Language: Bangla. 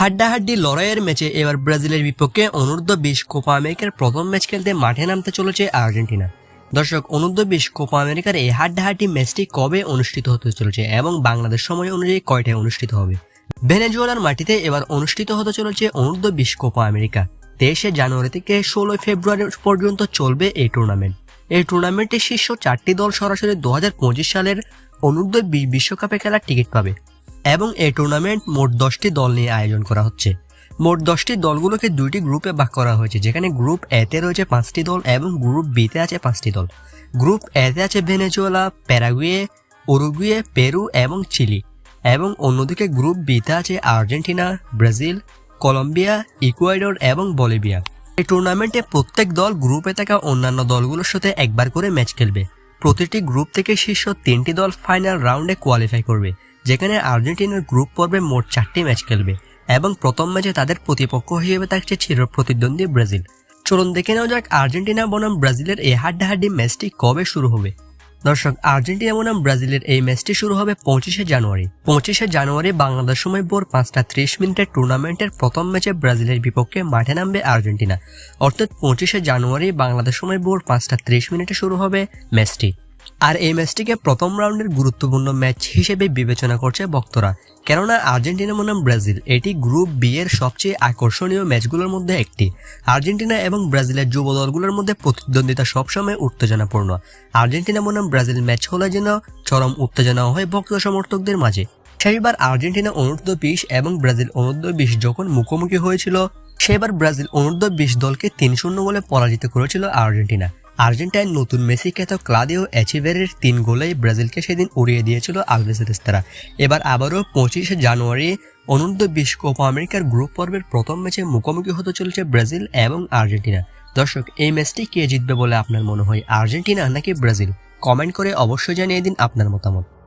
হাড্ডাহাড্ডি লড়াইয়ের ম্যাচে এবার ব্রাজিলের বিপক্ষে অনূর্ধ্ব বিশ কোপা আমেরিকার প্রথম ম্যাচ খেলতে মাঠে নামতে চলেছে আর্জেন্টিনা। দর্শক, অনূর্ধ্ব বিশ কোপা আমেরিকার এই হাড্ডাহাড্ডি ম্যাচটি কবে অনুষ্ঠিত হতে চলেছে এবং বাংলাদেশ সময় অনুযায়ী কয়টায় অনুষ্ঠিত হবে? ভেনেজুয়েলার মাটিতে এবার অনুষ্ঠিত হতে চলেছে অনূর্ধ্ব বিশ কোপা আমেরিকা। তেইশে জানুয়ারি থেকে ষোলোই ফেব্রুয়ারি পর্যন্ত চলবে এই টুর্নামেন্ট। এই টুর্নামেন্টে শীর্ষ চারটি দল সরাসরি দু হাজার পঁচিশ সালের অনূর্ধ্ব বিশ বিশ্বকাপে খেলার টিকিট পাবে। এবং এই টুর্নামেন্ট মোট দশটি দল নিয়ে আয়োজন করা হচ্ছে। মোট দশটি দলগুলোকে দুইটি গ্রুপে ভাগ করা হয়েছে, যেখানে গ্রুপ এতে রয়েছে পাঁচটি দল এবং গ্রুপ বিতে আছে পাঁচটি দল। গ্রুপ এতে আছে ভেনেজুয়েলা, প্যারাগুয়ে, উরুগুয়ে, পেরু এবং চিলি। এবং অন্যদিকে গ্রুপ বিতে আছে আর্জেন্টিনা, ব্রাজিল, কলম্বিয়া, ইকুয়েডর এবং বলিভিয়া। এই টুর্নামেন্টে প্রত্যেক দল গ্রুপে থাকা অন্যান্য দলগুলোর সাথে একবার করে ম্যাচ খেলবে। প্রতিটি গ্রুপ থেকে শীর্ষ তিনটি দল ফাইনাল রাউন্ডে কোয়ালিফাই করবে। যেখানে আর্জেন্টিনার গ্রুপ পর্বে মোট চারটি ম্যাচ খেলবে এবং প্রথম ম্যাচে তাদের প্রতিপক্ষ হিসেবে থাকছে চির প্রতিদ্বন্দ্বী ব্রাজিল। চলুন দেখে নেওয়া যাক আর্জেন্টিনা বনাম ব্রাজিলের এই হাড্ডাহাড্ডি ম্যাচটি কবে শুরু হবে। দর্শক, আর্জেন্টিনা বনাম ব্রাজিলের এই ম্যাচটি শুরু হবে পঁচিশে জানুয়ারি। পঁচিশে জানুয়ারি বাংলাদেশ সময় ভোর পাঁচটা ত্রিশ মিনিটের টুর্নামেন্টের প্রথম ম্যাচে ব্রাজিলের বিপক্ষে মাঠে নামবে আর্জেন্টিনা। অর্থাৎ পঁচিশে জানুয়ারি বাংলাদেশ সময় ভোর পাঁচটা ত্রিশ মিনিটে শুরু হবে ম্যাচটি। আর এই ম্যাচটিকে প্রথম রাউন্ডের গুরুত্বপূর্ণ ম্যাচ হিসেবে বিবেচনা করছে ভক্তরা কেননা আর্জেন্টিনা বনাম ব্রাজিল। এটি গ্রুপ বি এর সবচেয়ে আকর্ষণীয় ম্যাচগুলোর মধ্যে একটি। আর্জেন্টিনা এবং ব্রাজিলের যুব দলগুলোর মধ্যে প্রতিদ্বন্দ্বিতা সবসময় উত্তেজনাপূর্ণ। আর্জেন্টিনা বনাম ব্রাজিল ম্যাচ হলে যেন চরম উত্তেজনা হয় ভক্ত সমর্থকদের মাঝে। সেইবার আর্জেন্টিনা অনূর্ধ্ব বিশ এবং ব্রাজিল অনূর্ধ্ব বিশ যখন মুখোমুখি হয়েছিল সেবার ব্রাজিল অনূর্ধ্ব বিশ দলকে তিন শূন্য বলে পরাজিত করেছিল আর্জেন্টিনা। আর্জেন্টাইন নতুন মেসি খ্যাত ক্লাদিও অ্যাচিভেরের তিন গোলেই ব্রাজিলকে সেদিন উড়িয়ে দিয়েছিল আলভেসেরেস্তারা এবার আবারও পঁচিশে জানুয়ারি অনূর্ধ্ব বিশ কোপা আমেরিকার গ্রুপ পর্বের প্রথম ম্যাচে মুখোমুখি হতে চলেছে ব্রাজিল এবং আর্জেন্টিনা। দর্শক, এই ম্যাচটি কে জিতবে বলে আপনার মনে হয়, আর্জেন্টিনা নাকি ব্রাজিল? কমেন্ট করে অবশ্যই জানিয়ে দিন আপনার মতামত।